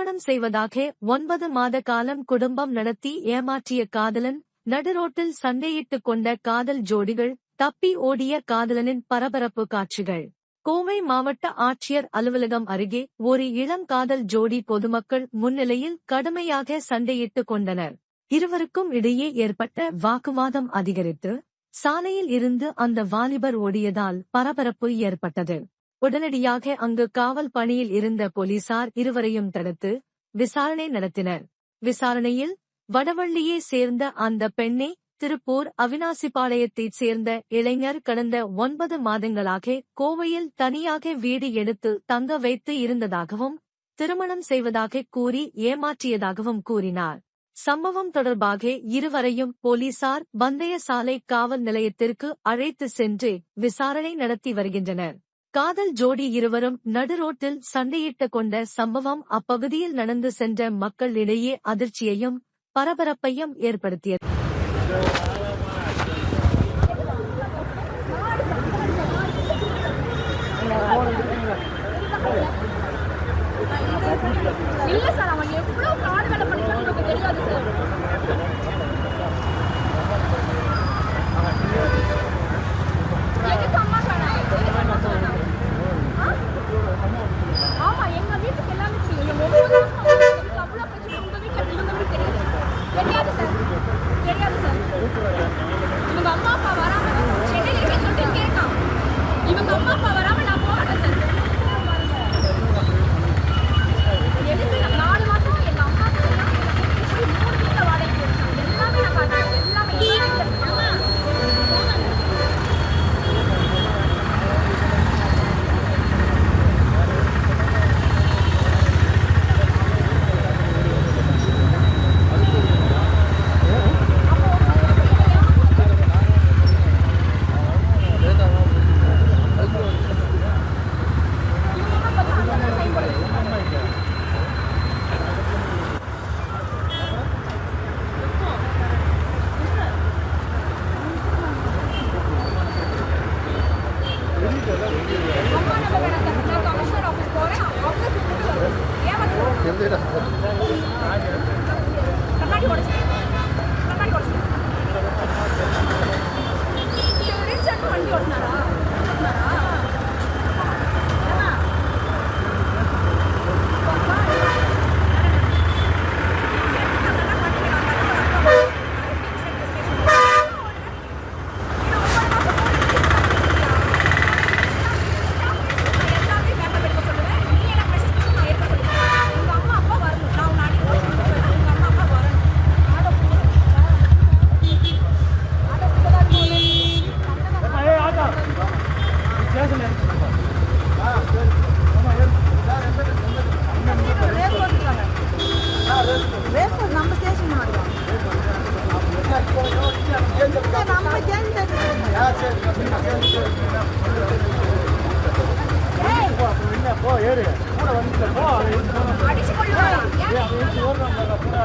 திருமணம் செய்வதாக ஒன்பது மாத காலம் குடும்பம் நடத்தி ஏமாற்றிய காதலன் நடுரோட்டில் சண்டையிட்டுக் கொண்ட காதல் ஜோடிகள் தப்பி ஓடிய காதலனின் பரபரப்பு காட்சிகள். கோவை மாவட்ட ஆட்சியர் அலுவலகம் அருகே ஒரு இளம் காதல் ஜோடி பொதுமக்கள் முன்னிலையில் கடுமையாக சண்டையிட்டுக் கொண்டனர். இருவருக்கும் இடையே ஏற்பட்ட வாக்குவாதம் அதிகரித்து சாலையில் இருந்து அந்த வாலிபர் ஓடியதால் பரபரப்பு ஏற்பட்டது. உடனடியாக அங்கு காவல் பணியில் இருந்த போலீசார் இருவரையும் தடுத்து விசாரணை நடத்தினர். விசாரணையில் வடவள்ளியை சேர்ந்த அந்த பெண்ணை திருப்பூர் அவினாசிபாளையத்தைச் சேர்ந்த இளைஞர் கடந்த ஒன்பது மாதங்களாக கோவையில் தனியாக வீடு எடுத்து தங்க வைத்து இருந்ததாகவும் திருமணம் செய்வதாக கூறி ஏமாற்றியதாகவும் கூறினார். சம்பவம் தொடர்பாக இருவரையும் போலீசார் பந்தய சாலை காவல் நிலையத்திற்கு அழைத்து சென்று விசாரணை நடத்தி வருகின்றனர். காதல் ஜோடி இருவரும் நடுரோட்டில் சண்டையிட்டு கொண்ட சம்பவம் அப்பகுதியில் நடந்து சென்ற மக்களிடையே அதிர்ச்சியையும் பரபரப்பையும் ஏற்படுத்தியது. bandeira. போ ஏறு கூட வந்து போ அடிச்சு கொள்ளுவாங்க ஏன் ஓடுறாங்க கூட